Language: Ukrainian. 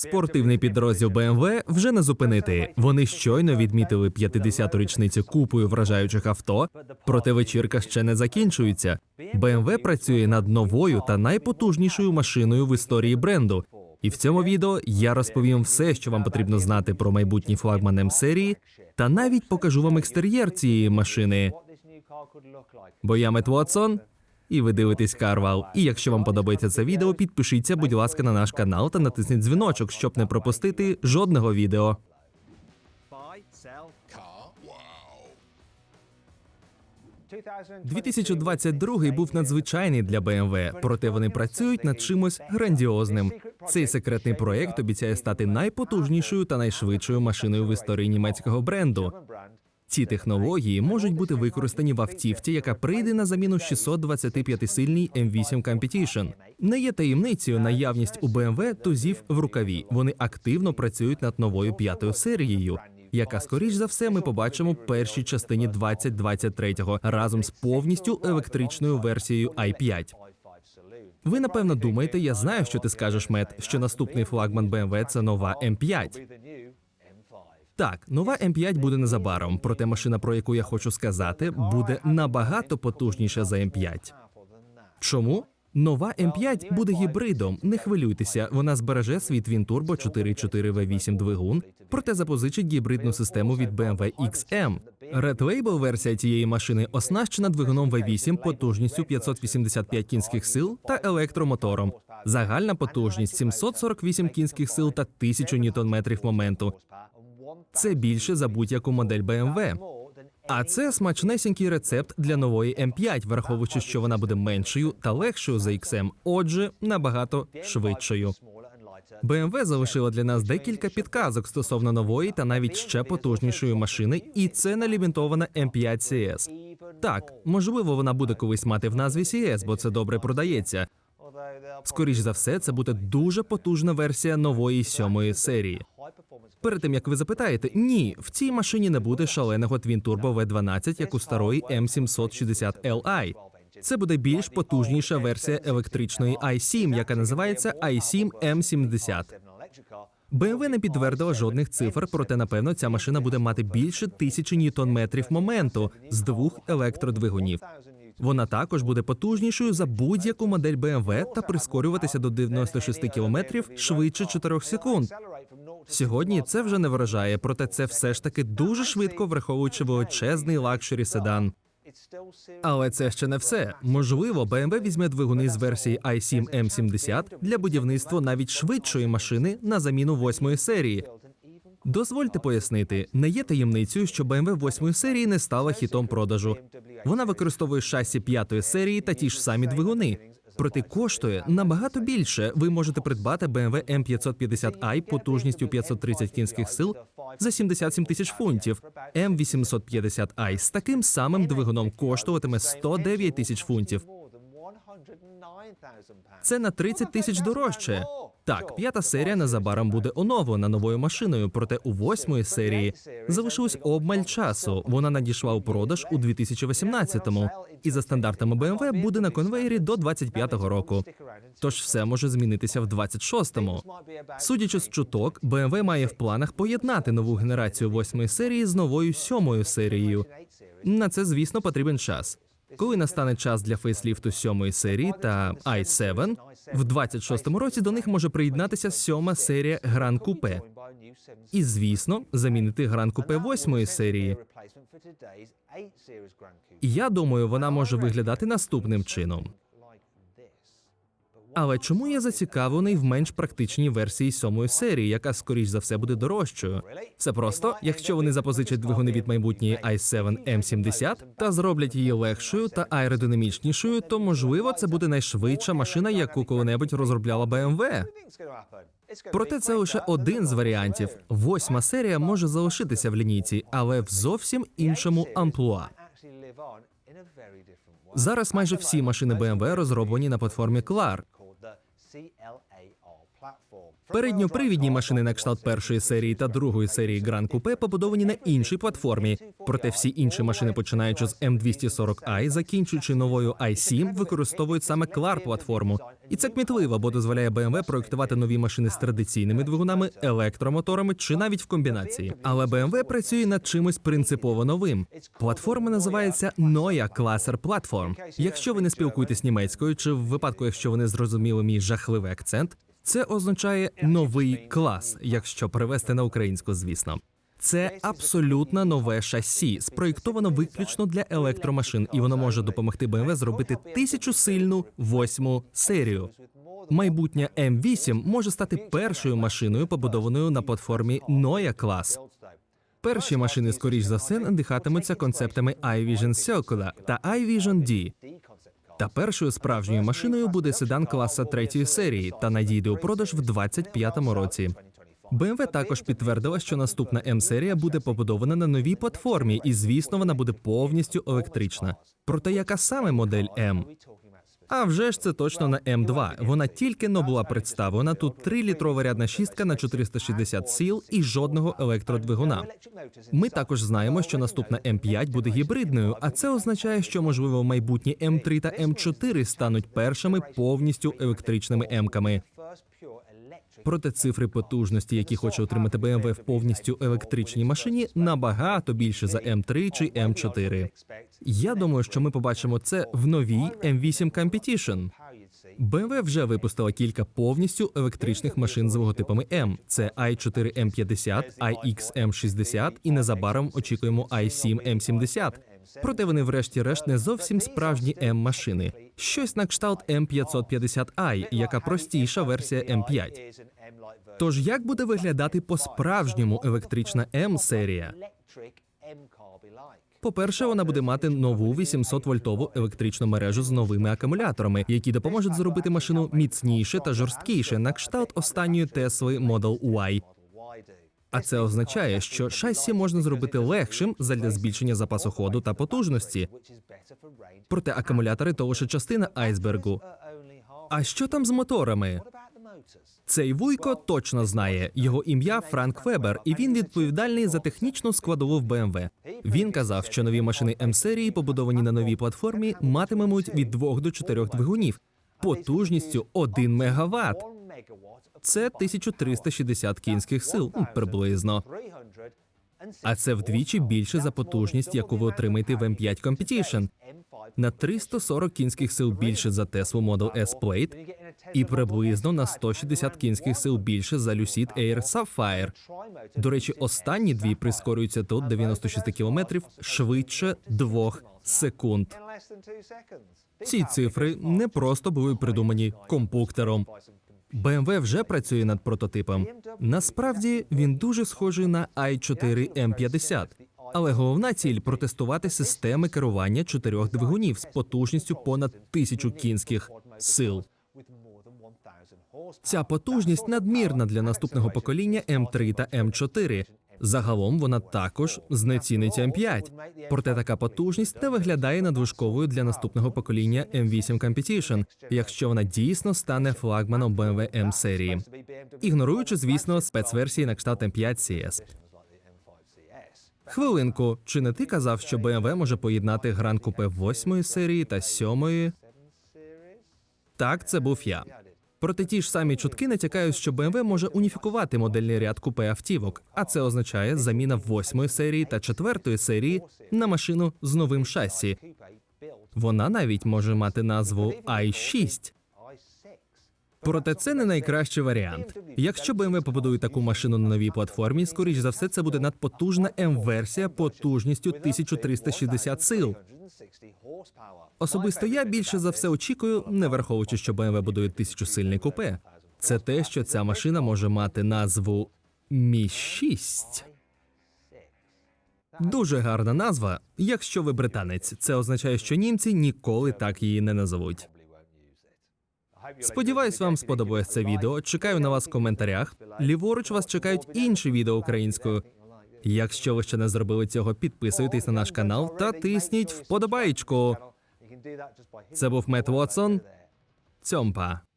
Спортивний підрозділ BMW вже не зупинити. Вони щойно відмітили 50-ту річницю купою вражаючих авто, проте вечірка ще не закінчується. BMW працює над новою та найпотужнішою машиною в історії бренду. І в цьому відео я розповім все, що вам потрібно знати про майбутній флагман М-серії, та навіть покажу вам екстер'єр цієї машини. Бо я Мет Вотсон, і ви дивитесь Карвал. І якщо вам подобається це відео, підпишіться, будь ласка, на наш канал та натисніть дзвіночок, щоб не пропустити жодного відео. 2022 був надзвичайний для BMW, проте вони працюють над чимось грандіозним. Цей секретний проект обіцяє стати найпотужнішою та найшвидшою машиною в історії німецького бренду. Ці технології можуть бути використані в автівці, яка прийде на заміну 625-сильній M8 Competition. Не є таємницею наявність у BMW тузів в рукаві. Вони активно працюють над новою п'ятою серією, яка скоріш за все ми побачимо в першій частині 2023-го разом з повністю електричною версією i5. Ви напевно думаєте, я знаю, що ти скажеш, Мет, що наступний флагман BMW – це нова M5. Так, нова М5 буде незабаром, проте машина, про яку я хочу сказати, буде набагато потужніша за М5. Чому? Нова М5 буде гібридом. Не хвилюйтеся, вона збереже свій Twin Turbo 4.4 V8 двигун, проте запозичить гібридну систему від BMW XM. Red Label версія цієї машини оснащена двигуном V8 потужністю 585 кінських сил та електромотором. Загальна потужність 748 кінських сил та 1000 ньютон-метрів моменту. Це більше за будь-яку модель BMW. А це смачнесенький рецепт для нової М5, враховуючи, що вона буде меншою та легшою за XM, отже, набагато швидшою. BMW залишила для нас декілька підказок стосовно нової та навіть ще потужнішої машини, і це не лімітована M5 CS. Так, можливо, вона буде колись мати в назві CS, бо це добре продається. Скоріш за все, це буде дуже потужна версія нової сьомої серії. Перед тим як ви запитаєте, ні, в цій машині не буде шаленого Twin Turbo V12, як у старої M760 Li. Це буде більш потужніша версія електричної i7, яка називається i7 M70. BMW не підтвердила жодних цифр, проте напевно ця машина буде мати більше тисячі ньютон-метрів моменту з двох електродвигунів. Вона також буде потужнішою за будь-яку модель BMW та прискорюватися до 96 км швидше 4 секунд. Сьогодні це вже не вражає, проте це все ж таки дуже швидко, враховуючи величезний лакшері седан. Але це ще не все. Можливо, BMW візьме двигуни з версії i7 M70 для будівництва навіть швидшої машини на заміну восьмої серії. Дозвольте пояснити, не є таємницею, що BMW восьмої серії не стала хітом продажу. Вона використовує шасі п'ятої серії та ті ж самі двигуни. Проте коштує набагато більше. Ви можете придбати BMW M550i потужністю 530 кінських сил за 77 тисяч фунтів. M850i з таким самим двигуном коштуватиме 109 тисяч фунтів. Це на 30 тисяч дорожче. Так, п'ята серія незабаром буде оновлена новою машиною, проте у восьмої серії залишилось обмаль часу. Вона надійшла у продаж у 2018-му, і за стандартами BMW буде на конвеєрі до 25-го року. Тож все може змінитися в 26-му. Судячи з чуток, BMW має в планах поєднати нову генерацію восьмої серії з новою сьомою серією. На це, звісно, потрібен час. Коли настане час для фейсліфту сьомої серії та i7, в 26-му році до них може приєднатися сьома серія Гран Купе. І, звісно, замінити Гран Купе восьмої серії. І я думаю, вона може виглядати наступним чином. Але чому я зацікавлений в менш практичній версії сьомої серії, яка скоріш за все буде дорожчою? Все просто, якщо вони запозичать двигуни від майбутньої i7 M70 та зроблять її легшою та аеродинамічнішою, то можливо це буде найшвидша машина, яку коли-небудь розробляла BMW. Проте це лише один з варіантів. Восьма серія може залишитися в лінійці, але в зовсім іншому амплуа. Зараз майже всі машини BMW розроблені на платформі CLAR. CLS. Передньопривідні машини на кшталт першої серії та другої серії Grand Coupe побудовані на іншій платформі. Проте всі інші машини, починаючи з M240i, закінчуючи новою i7, використовують саме CLAR платформу. І це кмітливо, бо дозволяє BMW проєктувати нові машини з традиційними двигунами, електромоторами чи навіть в комбінації. Але BMW працює над чимось принципово новим. Платформа називається Neue Klasser Platform. Якщо ви не спілкуєтесь німецькою, чи в випадку, якщо ви не зрозуміли мій жахливий акцент, це означає новий клас, якщо перевести на українську, звісно. Це абсолютно нове шасі, спроєктовано виключно для електромашин, і воно може допомогти BMW зробити тисячусильну восьму серію. Майбутня М8 може стати першою машиною, побудованою на платформі Neue Class. Перші машини, скоріш за все, надихатимуться концептами iVision Circular та iVision D. Та першою справжньою машиною буде седан класа третьої серії та надійде у продаж в 25-му році. BMW також підтвердила, що наступна М-серія буде побудована на новій платформі, і звісно, вона буде повністю електрична. Проте яка саме модель М? А вже ж це точно на М2. Вона тільки но була представлена. Тут 3-літрова рядна шістка на 460 сіл і жодного електродвигуна. Ми також знаємо, що наступна М5 буде гібридною, а це означає, що можливо майбутні М3 та М4 стануть першими повністю електричними М-ками. Проте цифри потужності, які хоче отримати BMW в повністю електричній машині, набагато більше за М3 чи М4. Я думаю, що ми побачимо це в новій M8 Competition. BMW вже випустила кілька повністю електричних машин з логотипами M. Це i4 M50, iX M60 і незабаром очікуємо i7 M70. Проте вони, врешті-решт, не зовсім справжні М-машини. Щось на кшталт M550i, яка простіша версія М5. Тож як буде виглядати по-справжньому електрична М-серія? По-перше, вона буде мати нову 800-вольтову електричну мережу з новими акумуляторами, які допоможуть зробити машину міцніше та жорсткіше на кшталт останньої Тесли Model Y. А це означає, що шасі можна зробити легшим задля збільшення запасу ходу та потужності. Проте акумулятори то лише частина айсбергу. А що там з моторами? Цей вуйко точно знає його ім'я Франк Вебер, і він відповідальний за технічну складову в BMW. Він казав, що нові машини М-серії, побудовані на новій платформі, матимуть від 2 до 4 двигунів потужністю 1 мегаватт. Це 1360 кінських сил ну, приблизно. А це вдвічі більше за потужність, яку ви отримаєте в M5 Competition. На 340 кінських сил більше за Tesla Model S Plate і приблизно на 160 кінських сил більше за Lucid Air Sapphire. До речі, останні дві прискорюються тут 96 км швидше 2 секунд. Ці цифри не просто були придумані компуктером. BMW вже працює над прототипом. Насправді він дуже схожий на i4 M50. Але головна ціль протестувати системи керування чотирьох двигунів з потужністю понад тисячу кінських сил. Ця потужність надмірна для наступного покоління М3 та М4. Загалом вона також знецінить М5. Проте така потужність не виглядає надвижковою для наступного покоління M8 Competition, якщо вона дійсно стане флагманом BMW M серії, ігноруючи, звісно, спецверсії на кшталт M5 CS. Хвилинку, чи не ти казав, що BMW може поєднати Grand Coupe 8 серії та 7? Так, це був я. Проте ті ж самі чутки натякають, що BMW може уніфікувати модельний ряд купе автівок, а це означає заміна восьмої серії та четвертої серії на машину з новим шасі. Вона навіть може мати назву i6. Проте це не найкращий варіант. Якщо BMW побудує таку машину на новій платформі, скоріш за все, це буде надпотужна М-версія потужністю 1360 сил. Особисто я більше за все очікую, не враховуючи, що BMW будує тисячусильний купе. Це те, що ця машина може мати назву Мі 6 Дуже гарна назва. Якщо ви британець, це означає, що німці ніколи так її не назовуть. Сподіваюсь, вам сподобалось це відео. Чекаю на вас в коментарях. Ліворуч вас чекають інші відео українською. Якщо ви ще не зробили цього, підписуйтесь на наш канал та тисніть вподобайку. Це був Мет Вотсон. Цьомпа.